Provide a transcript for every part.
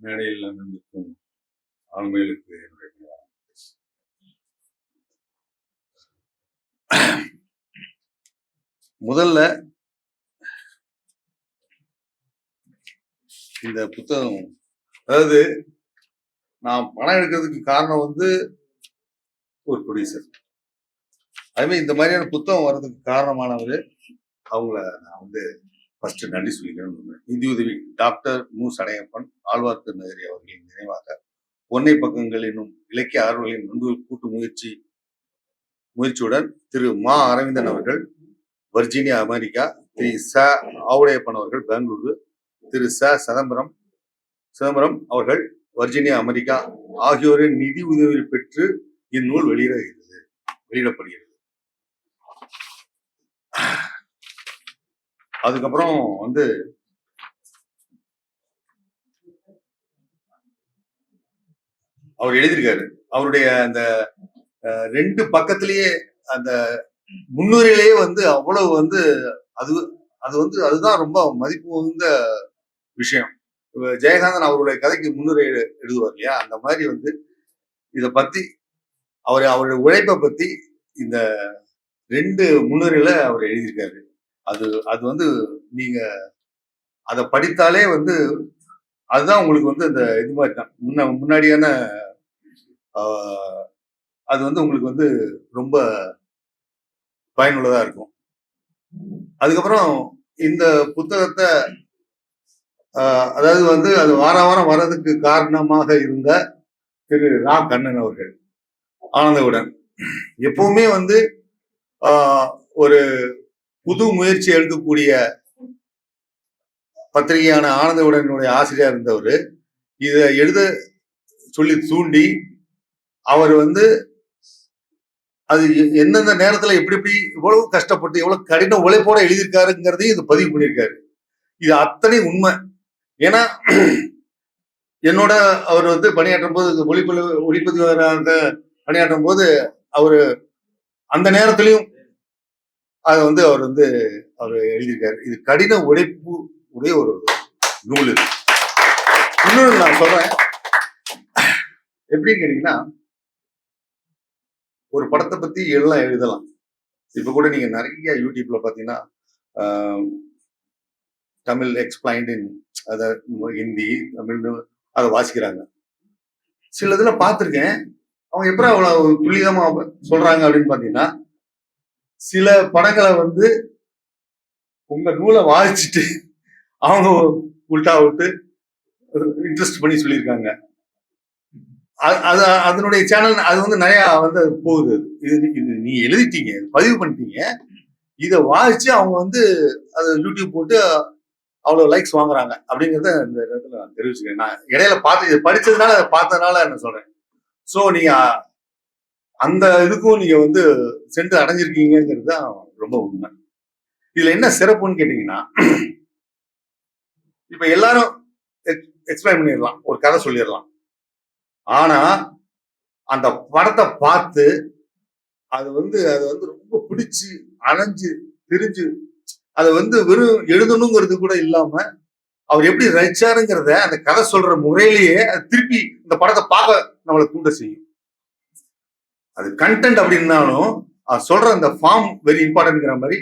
மேடையில் நிற்கும் ஆண்மைகளுக்கு என்னுடைய முதல்ல இந்த புத்தகம் அதாவது நான் பணம் எடுக்கிறதுக்கு காரணம் வந்து ஒரு ப்ரொடியூசர் அதுமாதிரி இந்த மாதிரியான புத்தகம் வர்றதுக்கு காரணமானவர் அவங்கள நான் வந்து ஃபர்ஸ்ட் நன்றி சொல்லிக்கிறேன் நிதியுதவி டாக்டர் மு. சடையப்பன். ஆழ்வார்க்கு நகரி அவர்களின் நினைவாக பொன்னை பக்கங்கள் என்னும் இலக்கிய ஆர்வலின் நண்பர்கள் கூட்டு முயற்சி முயற்சியுடன் திரு மா அரவிந்தன் அவர்கள் வர்ஜீனியா அமெரிக்கா திரு ச ஆவுடையப்பன் அவர்கள் பெங்களூரு திரு ச சிதம்பரம் சிதம்பரம் அவர்கள் வர்ஜீனியா அமெரிக்கா ஆகியோரின் நிதி உதவி பெற்று இந்நூல் வெளியிடுகிறது வெளியிடப்படுகிறது. அதுக்கப்புறம் வந்து அவர் எழுதியிருக்காரு. அவருடைய அந்த ரெண்டு பக்கத்திலேயே அந்த முன்னுரையிலேயே வந்து அவ்வளவு வந்து அது அது வந்து அதுதான் ரொம்ப மதிப்பு மிகுந்த விஷயம். ஜெயகாந்தன் அவருடைய கதைக்கு முன்னுரை எழுதுவார் இல்லையா? அந்த மாதிரி வந்து இதை பத்தி அவர் அவருடைய உழைப்பை பத்தி இந்த ரெண்டு முன்னுரையில அவர் எழுதியிருக்காரு. அது அது வந்து நீங்க அதை படித்தாலே வந்து அதுதான் உங்களுக்கு வந்து இந்த இது மாதிரி தான். முன்ன முன்னாடியான அது வந்து உங்களுக்கு வந்து ரொம்ப பயனுள்ளதா இருக்கும். அதுக்கப்புறம் இந்த புத்தகத்தை அதாவது வந்து அது வார வாரம் வர்றதுக்கு காரணமாக இருந்த திரு ரா. கண்ணன் அவர்கள் ஆனந்தவுடன். எப்பவுமே வந்து ஒரு புது முயற்சி எடுக்கக்கூடிய பத்திரிகையான ஆனந்தவுடனுடைய ஆசிரியர் இருந்தவர். இதை எழுத சொல்லி தூண்டி அவர் வந்து அது எ- எந்தெந்த நேரத்துல எப்படி எப்படி இவ்வளவு கஷ்டப்பட்டு எவ்வளவு கடின உழைப்போட எழுதியிருக்காருங்கிறதையும் இது பதிவு பண்ணியிருக்காரு. இது அத்தனை உண்மை. ஏன்னா என்னோட அவர் வந்து பணியாற்றும் போது ஒளிப்பதிவு ஒளிப்பதிவராக பணியாற்றும் போது அவரு அந்த நேரத்திலையும் அதை வந்து அவர் வந்து அவர் எழுதியிருக்காரு. இது கடின உழைப்பு உடைய ஒரு நூல் இது. இன்னொன்று நான் சொல்றேன். எப்படின்னு கேட்டீங்கன்னா ஒரு படத்தை பத்தி எல்லாம் எழுதலாம். இப்ப கூட நீங்க நிறைய யூடியூப்ல பாத்தீங்கன்னா தமிழ் எக்ஸ்பிளைன்ட் இன் அத ஹிந்தி தமிழ்னு அதை வாசிக்கிறாங்க. சில இதுல பார்த்துருக்கேன் அவங்க எப்படி அவ்வளவு துல்லியமா சொல்றாங்க அப்படின்னு பாத்தீங்கன்னா சில படங்களை வந்து உங்க நூலை வாசிச்சுட்டு அவங்க உள்டா விட்டு இன்ட்ரெஸ்ட் பண்ணி சொல்லியிருக்காங்க. அது- அது அதனுடைய சேனல் அது வந்து நிறைய வந்து அது போகுது. இது இது நீ எழுதிட்டீங்க பதிவு பண்ணிட்டீங்க. இதை வாசிச்சு அவங்க வந்து அதை யூடியூப் போட்டு அவ்வளவு லைக்ஸ் வாங்குறாங்க. அப்படிங்கறத இந்த இடத்துல நான் தெரிவிச்சுக்கிறேன். நான் இடையில பார்த்து இது படிச்சதுனால அதை பார்த்ததுனால என்ன சொல்றேன். ஸோ நீங்க அந்த இதுக்கும் நீங்க வந்து சென்று அடைஞ்சிருக்கீங்கிறது தான் ரொம்ப உண்மை. இதுல என்ன சிறப்புன்னு கேட்டீங்கன்னா இப்ப எல்லாரும் எக்ஸ்பிளைன் பண்ணிடலாம். ஒரு கதை சொல்லிடலாம். ஆனா அந்த படத்தை பார்த்து அது வந்து அது வந்து ரொம்ப பிடிச்சு அணைஞ்சு தெரிஞ்சு அதை வந்து வெறும் எழுதணுங்கிறது கூட இல்லாம அவர் எப்படி ரசிச்சாருங்கிறத அந்த கதை சொல்ற முறையிலேயே அது திருப்பி இந்த படத்தை பார்க்க நம்மளை தூண்ட செய்யும். அது கண்டென்ட் அப்படின்னாலும் அவர் சொல்ற அந்த ஃபார்ம் வெரி இம்பார்ட்டன்ட்ங்கிற மாதிரி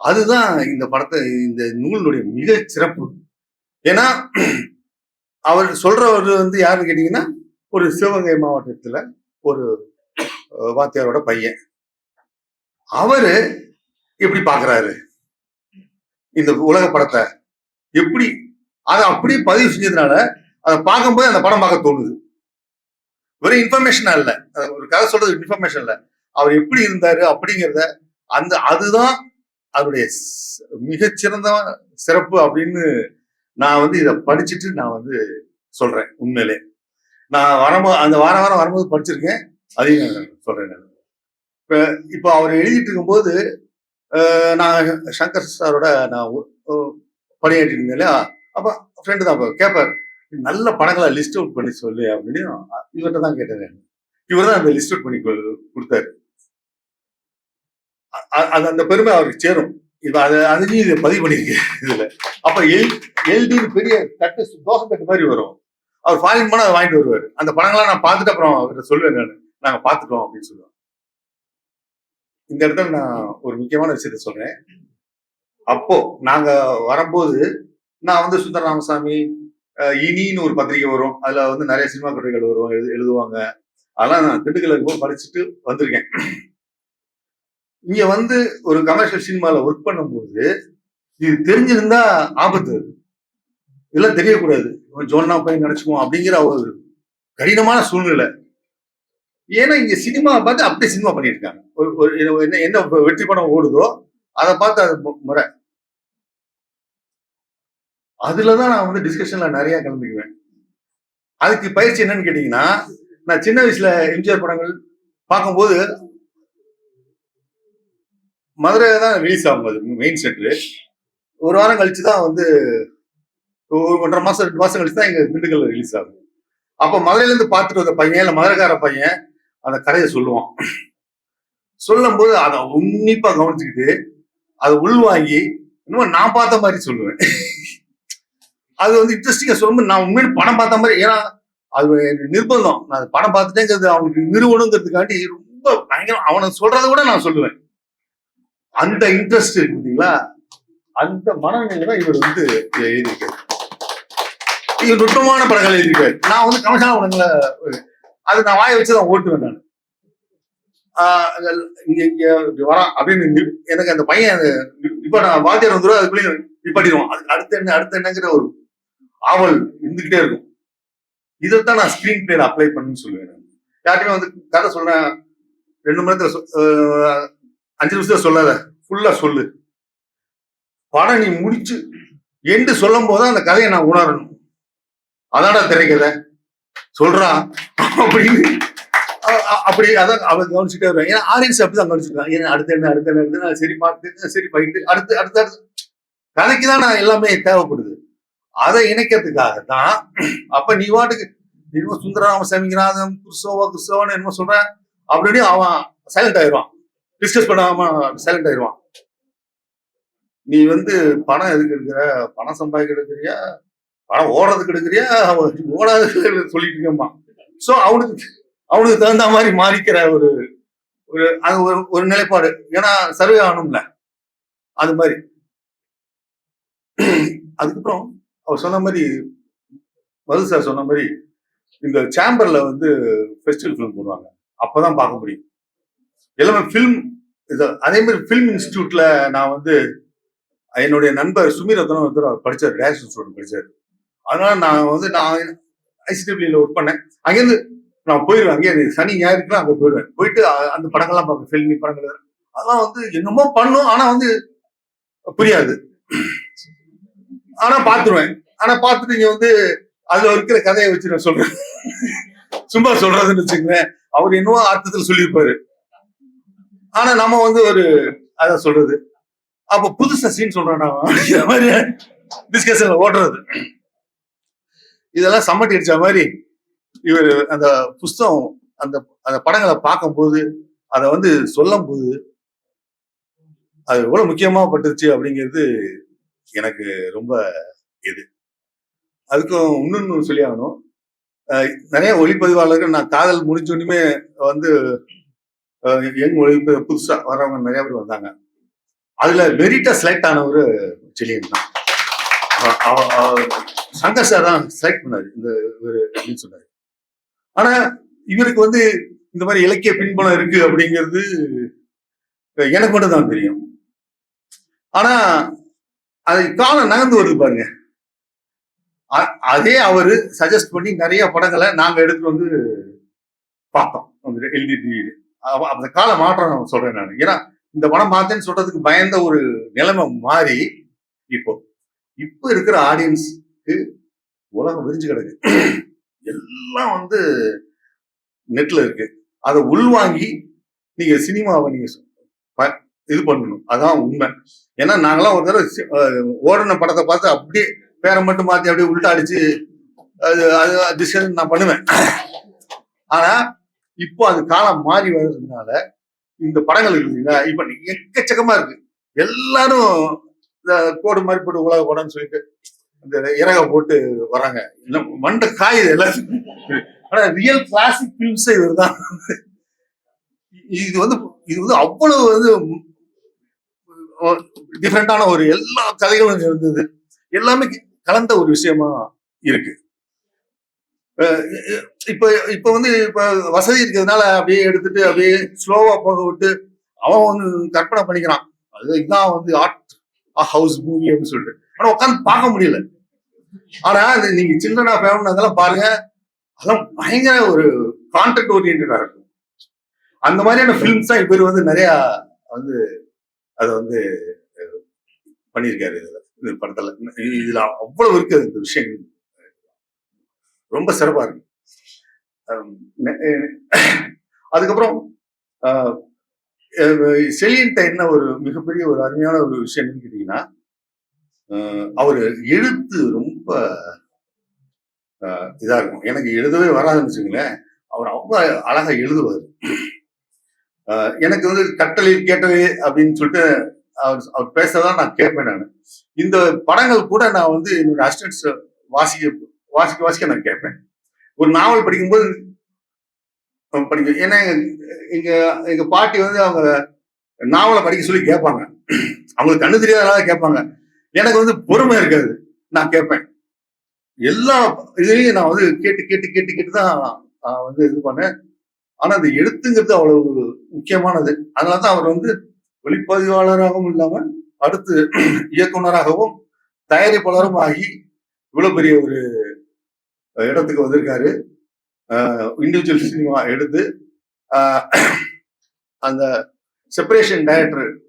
அதுதான் இந்த படத்தை இந்த நூலினுடைய மிக சிறப்பு ஏன்னா அவர் சொல்றவர் வந்து யாருன்னு கேட்டீங்கன்னா ஒரு சிவகங்கை மாவட்டத்துல ஒரு வாத்தியாரோட பையன். அவரு எப்படி பாக்குறாரு? இந்த உலக படத்தை எப்படி அதை அப்படியே பதிவு செஞ்சதுனால அதை பார்க்கும்போது அந்த படம் பார்க்க தோணுது. வெறும் இன்ஃபர்மேஷன் இல்லை. ஒரு கதை சொல்றது இன்ஃபர்மேஷன் இல்ல. அவர் எப்படி இருந்தாரு அப்படிங்கிறத அந்த அதுதான் அவருடைய மிகச்சிறந்த சிறப்பு அப்படின்னு நான் வந்து இதை படிச்சுட்டு நான் வந்து சொல்றேன் உண்மையிலே. நான் வரும்போது அந்த வாரம் வாரம் வரும்போது படிச்சிருக்கேன் அதையும் நான் சொல்றேன் நான். இப்போ இப்போ அவர் எழுதிட்டு இருக்கும்போது நான் சங்கர் சாரோட நான் பணியாற்றி பணியாற்றிட்டு இருந்தேன் இல்லையா? அப்போ ஃப்ரெண்டு தான் கேட்பார் நல்ல படங்களை லிஸ்ட் அவுட் பண்ணி சொல்லு அப்படின்னு. இவர்கிட்ட தான் கேட்டேன் இவர் தான் அந்த லிஸ்ட் அவுட் பண்ணி கொடுத்தாரு. அது அந்த பெருமை அவருக்கு சேரும். இப்ப அது அதுலயும் இதை பதிவு பண்ணிருக்கு இதுல. அப்ப எல் எல்டின்னு பெரிய தட்டு தோசை தட்டு மாதிரி வரும். அவர் ஃபாரின் போனா அதை வாங்கிட்டு வருவாரு. அந்த படங்கள்லாம் நான் பார்த்துட்டு அப்புறம் அவர்கிட்ட சொல்லுவேன் நான். நாங்க பார்த்துட்டோம் அப்படின்னு சொல்லுவோம் இந்த இடத்துல நான் ஒரு முக்கியமான விஷயத்த சொல்றேன். அப்போ நாங்க வரும்போது நான் வந்து சுந்தர ராமசாமி இனின்னு ஒரு பத்திரிகை வரும். அதுல வந்து நிறைய சினிமா கட்டுரைகள் வரும் எழுதுவாங்க. அதெல்லாம் நான் திண்டுக்கல்ல இருக்கும்போது படிச்சுட்டு வந்திருக்கேன். இங்க வந்து ஒரு கமர்ஷியல் சினிமால ஒர்க் பண்ணும்போது இது தெரிஞ்சிருந்தா ஆபத்து இதெல்லாம் தெரியக்கூடாது. ஜோன்னா போய் நினைச்சுக்குவோம் அப்படிங்கிற ஒரு கடினமான சூழ்நிலை. ஏன்னா இங்க சினிமா பார்த்து அப்படியே சினிமா பண்ணியிருக்காங்க. ஒரு ஒரு என்ன என்ன வெற்றி படம் ஓடுதோ அதை பார்த்து அது முறை. முறை அதுலதான் நான் வந்து டிஸ்கஷன்ல நிறைய கலந்துக்குவேன். அதுக்கு பயிற்சி என்னன்னு கேட்டீங்கன்னா நான் சின்ன வயசுல எம்ஜிஆர் படங்கள் பார்க்கும்போது மதுரையில தான் ரிலீஸ் ஆகும் அது மெயின் செட்டு ஒரு வாரம் கழிச்சு தான் வந்து ஒரு ஒன்றரை மாசம் ரெண்டு மாசம் கழிச்சு தான் எங்க திண்டுக்கல்ல ரிலீஸ் ஆகும் அப்ப மதுரையில இருந்து பார்த்துட்டு வந்த பையன் இல்ல மதுரைக்கார பையன் அந்த கதையை சொல்லுவான். சொல்லும் போது அதை உன்னிப்பா கவனிச்சுக்கிட்டு அதை உள்வாங்கி இன்னும் நான் பார்த்த மாதிரி சொல்லுவேன். அது வந்து இன்ட்ரெஸ்டிங்கா சொல்லும்போது நான் உண்மையில படம் பார்த்த மாதிரி ஏன்னா அது எனக்கு நிர்பந்தம். நான் படம் பார்த்துட்டேங்கிறது அவனுக்கு நிறுவனங்கிறதுக்காண்டி ரொம்ப பயங்கரம். அவனை சொல்றதை கூட நான் சொல்லுவேன். அந்த இன்ட்ரெஸ்ட் இருக்குங்களா அந்த மனநிலை தான் இவர் வந்து எழுதியிருக்காரு. இவர் நுட்பமான படங்கள் எழுதியிருக்காரு. நான் வந்து கமர்ஷியலான படங்களை அது நான் வாயை வச்சு தான் ஓட்டுவேன் நான். ஆஹ் இங்க இங்க இப்படி வரான் அப்படின்னு எனக்கு அந்த பையன் இப்ப நான் வாத்தியார் வந்துடும் அதுக்குள்ளேயும் நிப்பாட்டிடுவோம் அதுக்கு அடுத்து என்ன அடுத்து என்னங்கிற ஒரு ஆவல் இருந்துகிட்டே இருக்கும். இதைத்தான் நான் ஸ்கிரீன் பிளேல அப்ளை பண்ணுன்னு சொல்லுவேன் யார்ட்டையுமே வந்து கதை சொல்றேன். ரெண்டு மணி நேரத்துல அஞ்சு நிமிஷம் சொல்லாத. ஃபுல்லா சொல்லு. படம் நீ முடிச்சு எண்டு சொல்லும் போது அந்த கதையை நான் உணரணும். அதான்டா திரைக்கதை. சொல்றான் அப்படின்னு. அப்படி அதான் அவன் கவனிச்சுட்டே வருவாங்க ஏன்னா ஆடியன்ஸ் அப்படிதான் கவனிச்சிருக்காங்க ஏன்னா அடுத்த என்ன அடுத்த என்ன சரி பார்த்து சரி பயிட்டு அடுத்து அடுத்த அடுத்து. கதைக்கு தான் நான் எல்லாமே தேவைப்படுது. அதை இணைக்கிறதுக்காக தான் அப்ப நீ வாட்டுக்கு என்னமோ சுந்தரராம சாமிநாதன் குருசோவா குருசோவான்னு என்னமோ சொல்றேன் அப்படின்னு அவன் சைலண்ட் ஆயிடுவான். டிஸ்கஸ் பண்ணாம சைலண்ட் ஆயிடுவான் நீ வந்து பணம் எதுக்கு எடுக்கிற? பணம் சம்பாதிக்க எடுக்கிறியா? பணம் ஓடுறதுக்கு எடுக்கிறியா? ஓடாதுக்கு சொல்லிட்டு இருக்கம்மா ஸோ அவனுக்கு அவனுக்கு தகுந்த மாதிரி மாறிக்கிற ஒரு ஒரு அது ஒரு ஒரு நிலைப்பாடு. ஏன்னா சர்வே ஆகணும்ல. அது மாதிரி. அதுக்கப்புறம் அவர் சொன்ன மாதிரி மது சார் சொன்ன மாதிரி இந்த சேம்பர்ல வந்து ஃபெஸ்டிவல் ஃபிலிம் போடுவாங்க. அப்பதான் பார்க்க முடியும். எல்லாமே ஃபிலிம் இது அதே மாதிரி ஃபிலிம் இன்ஸ்டியூட்ல நான் வந்து என்னுடைய நண்பர் சுமீர் ரத்னம் வந்து அவர் படிச்சார் டேரக்ஷன் ஸ்டூடெண்ட் படிச்சார். அதனால நான் வந்து நான் ஐசிடபிள்யூல ஒர்க் பண்ணேன். அங்கேருந்து நான் போயிடுவேன் அங்கேயே எனக்கு சனி ஞாயிற்றுக்குலாம் அங்கே போயிடுவேன் போயிட்டு அந்த படங்கள்லாம் பார்ப்பேன். ஃபில்மி படங்கள். அதெல்லாம் வந்து என்னமோ பண்ணும். ஆனால் வந்து புரியாது. ஆனால் பார்த்துருவேன். ஆனால் பார்த்துட்டு இங்கே வந்து அதில் இருக்கிற கதையை வச்சு நான் சொல்கிறேன் சும்மா சொல்றதுன்னு வச்சுக்கோங்களேன். அவர் என்னவோ அர்த்தத்தில் சொல்லியிருப்பாரு. ஆனா நம்ம வந்து ஒரு அத சொல்றது. அப்ப புதுசா சீன் சொல்றேன் நான் மாதிரி டிஸ்கஷன்ல ஓடுறது. இதெல்லாம் சம்மட்டி அடிச்ச மாதிரி இவர் அந்த புஸ்தகம் அந்த அந்த படங்களை பார்க்கும்போது அதை வந்து சொல்லும் போது அது எவ்வளவு முக்கியமா பட்டுச்சு அப்படிங்கிறது எனக்கு ரொம்ப இது. அதுக்கும் இன்னொன்னு சொல்லி ஆகணும். நிறைய ஒளிப்பதிவாளர்கள் நான் காதல் முடிஞ்சோடனே வந்து யங் ஒளி புதுசா வர்றவங்க நிறைய பேர் வந்தாங்க. அதுல வெரிட்டா செலக்ட் ஆனவர் செலியன் தான். அவ- சங்கர் சார் தான் செலக்ட் பண்ணாரு. இந்த இவர் அப்படின்னு சொன்னாரு. ஆனா இவருக்கு வந்து இந்த மாதிரி இலக்கிய பின்புலம் இருக்கு அப்படிங்கிறது எனக்கு மட்டும் தான் தெரியும். ஆனா அது காலம் நகர்ந்து வருது பாருங்க. அ- அதே அவரு சஜஸ்ட் பண்ணி நிறைய படங்களை நாங்க எடுத்து வந்து பார்த்தோம். அந்த எழுதி அந்த கால மாற்றம் சொல்றேன் நான். ஏன்னா இந்த படம் பார்த்தேன்னு சொல்றதுக்கு பயந்த ஒரு நிலைமை மாறி இப்போ. இப்போ இருக்கிற ஆடியன்ஸ்க்கு உலகம் விரிஞ்சு கிடக்கு. எல்லாம் வந்து நெட்ல இருக்கு. அதை உள்வாங்கி நீங்க சினிமாவை நீங்க ப- இது பண்ணணும். அதான் உண்மை. ஏன்னா நாங்கெல்லாம் ஒரு தடவை ஓடின படத்தை பார்த்து அப்படியே பேரை மட்டும் மாத்தி அப்படியே உள்டா அடிச்சு அது அது டிசிஷன் நான் பண்ணுவேன். ஆனா இப்போ அது காலம் மாறி வர்றதுனால இந்த படங்கள் இருக்குதுங்களா? இப்ப எக்கச்சக்கமா இருக்கு. எல்லாரும் இந்த கோடு மாதிரி போட்டு உலக படம்னு சொல்லிட்டு இந்த இறக போட்டு வராங்க எல்லாம் மண்ட காயுது எல்லாம் ஆனா ரியல் கிளாசிக் பிலிம்ஸே இதுதான் இது வந்து இது வந்து அவ்வளவு வந்து டிஃப்ரெண்டான ஒரு எல்லா கதைகளும் இருந்தது. எல்லாமே கலந்த ஒரு விஷயமா இருக்கு. இப்ப இப்ப வந்து இப்ப வசதி இருக்கிறதுனால அப்படியே எடுத்துட்டு அப்படியே ஸ்லோவா போக விட்டு அவன் வந்து கற்பனை பண்ணிக்கிறான். அது இதுதான் வந்து ஆர்ட் ஹவுஸ் மூவி அப்படின்னு சொல்லிட்டு. ஆனா உட்காந்து பார்க்க முடியல. ஆனா இது நீங்க சில்ட்ரன் ஆஃப் ஹெவன் அதெல்லாம் பாருங்க. அதெல்லாம் பயங்கர ஒரு கான்டெக்ட் ஓரியன்டா இருக்கும். அந்த மாதிரியான ஃபிலிம்ஸ் தான் இவர் வந்து நிறைய வந்து அதை வந்து பண்ணியிருக்காரு இதுல இந்த படத்துல. இதுல அவ்வளவு இருக்கு இந்த விஷயங்கள். ரொம்ப சிறப்பா இருக்கு. அதுக்கப்புறம் செலியன் அஹ், செலியன்ட்ட என்ன ஒரு மிகப்பெரிய ஒரு அருமையான ஒரு விஷயம் என்னன்னு கேட்டீங்கன்னா அவர் எழுத்து ரொம்ப இதா இருக்கும். எனக்கு எழுதவே வராதுன்னு வச்சுங்களேன் அவர் அவ்வளோ அழகா எழுதுவார். எனக்கு வந்து கட்டளை கேட்டவே அப்படின்னு சொல்லிட்டு அவர் அவர் பேசதான் நான் கேட்பேன் நான். இந்த படங்கள் கூட நான் வந்து என்னுடைய அசிஸ்டன்ஸ் வாசிக்க வாசிக்க வாசிக்க நான் கேட்பேன். ஒரு நாவல் படிக்கும்போது அஹ், படிக்க ஏன்னா எங்க- எங்க பாட்டி வந்து அவங்க நாவலை படிக்க சொல்லி கேட்பாங்க. அவங்களுக்கு கண்ணு தெரியாதனால கேட்பாங்க. எனக்கு வந்து பொறுமை இருக்காது. நான் கேட்பேன். எல்லா இதுலயும் நான் வந்து கேட்டு கேட்டு கேட்டு கேட்டு தான் வந்து இது பண்ணேன். ஆனா அந்த எழுத்துங்கிறது அவ்வளவு முக்கியமானது. அதனாலதான் அவர் வந்து ஒளிப்பதிவாளராகவும் இல்லாம அடுத்து இயக்குனராகவும் தயாரிப்பாளரும் ஆகி இவ்வளவு பெரிய ஒரு இடத்துக்கு வந்திருக்காரு. இண்டிவிஜுவல் சினிமா எடுத்து அந்த செப்பரேஷன் டைரக்டர்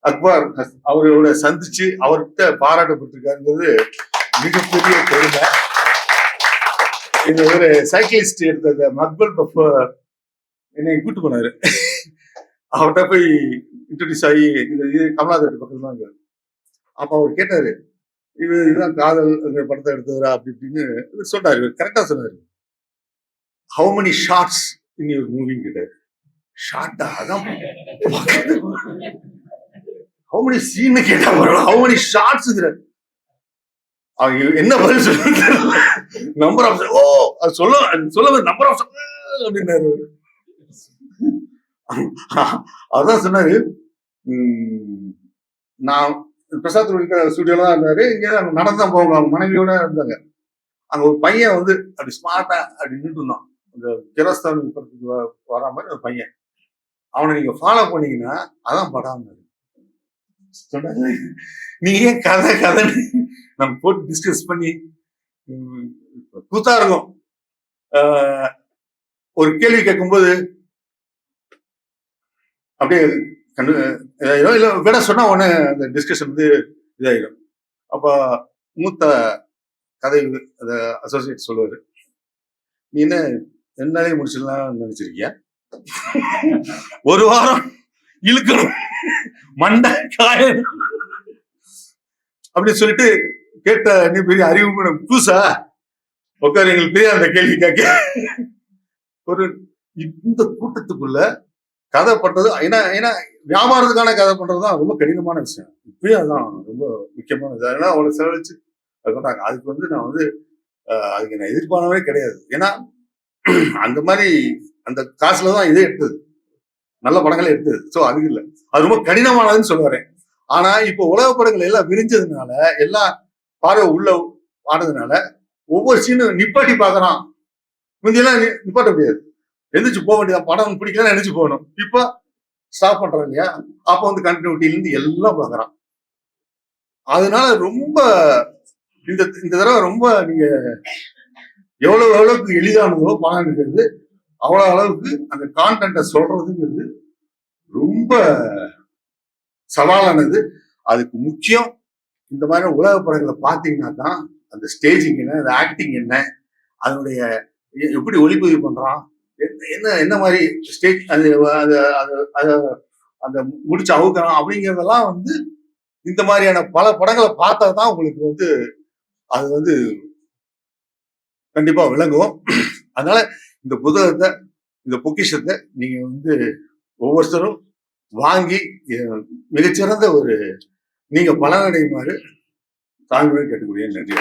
அக்பர் ஹஸ்- அவரோட சந்திச்சு அவர்கிட்ட பாராட்டப்பட்டிருக்காருங்கிறது மிகப்பெரிய பெருமை. இது ஒரு சைக்கிளிஸ்ட் எடுத்த மக்பல் பஃப் என்னை கூட்டு போனாரு. அவர்கிட்ட போய் இன்ட்ரடியூஸ் ஆகி இது இது கமலாதர் பக்கத்துல தான் இருக்காரு. அப்ப அவர் கேட்டாரு இது இதுதான் காதல் இந்த படத்தை எடுத்தவரா அப்படி இப்படின்னு இவர் சொன்னாரு இவர் கரெக்டா சொன்னாரு. How many shots in your moving கேட்டாரு. ஷார்ட்டா அதான் ஹவு மெனி சீன் கேட்டா பரவாயில்ல ஹவு மெனி ஷார்ட்ஸ் அவங்க என்ன பதில் சொல்ல நம்பர் ஆஃப் ஓ அது சொல்ல சொல்ல நம்பர் ஆஃப் அப்படின்னாரு. அதான் சொன்னாரு உம், நான் பிரசாத் ஸ்டுடியோல தான் இருந்தாரு. இங்கே நடந்து தான் போவாங்க அவங்க மனைவியோட இருந்தாங்க. அங்க ஒரு பையன் வந்து அப்படி ஸ்மார்ட்டா அப்படி நின்று இருந்தான். இந்த கிரஸ்தான் படத்துக்கு வர வரா மாதிரி ஒரு பையன். அவனை நீங்க ஃபாலோ பண்ணீங்கன்னா அதான் படம் சொன்னாங்க. நீங்க ஏன் கதை கதைன்னு நம்ம போட்டு டிஸ்கஸ் பண்ணி கூத்தா இருக்கும். ஒரு கேள்வி கேட்கும்போது அப்படியே இல்ல விட சொன்னா உடனே அந்த டிஸ்கஷன் வந்து இதாயிடும் அப்ப மூத்த கதை அந்த அசோசியேட் சொல்லுவாரு. நீ என்ன என்னாலே முடிச்சிடலாம் நினைச்சிருக்கியா? ஒரு வாரம் இழுக்கணும். மண்டை காயம் அப்படின்னு சொல்லிட்டு கேட்ட நீ பெரிய அறிவு புதுசா? உட்காரு எங்களுக்கு பெரிய அந்த கேள்வி கேட்க. ஒரு இந்த கூட்டத்துக்குள்ள கதை பண்றது ஏன்னா ஏன்னா வியாபாரத்துக்கான கதை பண்றதுதான் ரொம்ப கடினமான விஷயம். இப்பயும் அதான் ரொம்ப முக்கியமான விஷயம். அவ்வளவு செலவழிச்சு அது பண்றாங்க. அதுக்கு வந்து நான் வந்து அதுக்கு நான் எதிர்பார்க்கவே கிடையாது. ஏன்னா அந்த மாதிரி அந்த காசுல தான் இதே எடுத்தது. நல்ல படங்களே எடுத்தது. ஸோ அது இல்லை. அது ரொம்ப கடினமானதுன்னு சொல்லுவாரேன் ஆனா இப்போ உலக படங்கள் எல்லாம் விரிஞ்சதுனால எல்லாம் பார்வை உள்ள ஆனதுனால ஒவ்வொரு சீனும் நிப்பாட்டி பார்க்கறான். முந்தியெல்லாம் நிப்பாட்ட முடியாது. எந்திரிச்சு போக வேண்டியது படம் பிடிக்கலாம் நினைச்சு போகணும். இப்போ ஸ்டாப் பண்றோம் இல்லையா? அப்போ வந்து கண்டினியூட்டில இருந்து எல்லாம் பார்க்கறான். அதனால ரொம்ப இந்த இந்த தடவை ரொம்ப நீங்க எவ்வளவு எவ்வளவுக்கு எளிதானதோ படம் எடுக்கிறது அவ்வளவு அளவுக்கு அந்த கான்டென்ட்டை சொல்றதுங்கிறது ரொம்ப சவாலானது. அதுக்கு முக்கியம் இந்த மாதிரி உலக படங்களை பார்த்தீங்கன்னா தான் அந்த ஸ்டேஜிங் என்ன அந்த ஆக்டிங் என்ன அதனுடைய எப்படி ஒளிப்பதிவு பண்றான் என்ன- என்ன என்ன மாதிரி ஸ்டேஜ் அது அது அது- அந்த முடிச்சு அவுக்கணும் அப்படிங்கிறதெல்லாம் வந்து இந்த மாதிரியான பல படங்களை பார்த்தா தான் உங்களுக்கு வந்து அது வந்து கண்டிப்பா விளங்கும். அதனால இந்த புத்தகத்தை இந்த பொக்கிஷத்தை நீங்க வந்து ஒவ்வொருத்தரும் வாங்கி மிகச்சிறந்த ஒரு நீங்க பலனடையுமாறு தாழ்மையுடன் கேட்டுக்கூடிய நன்றி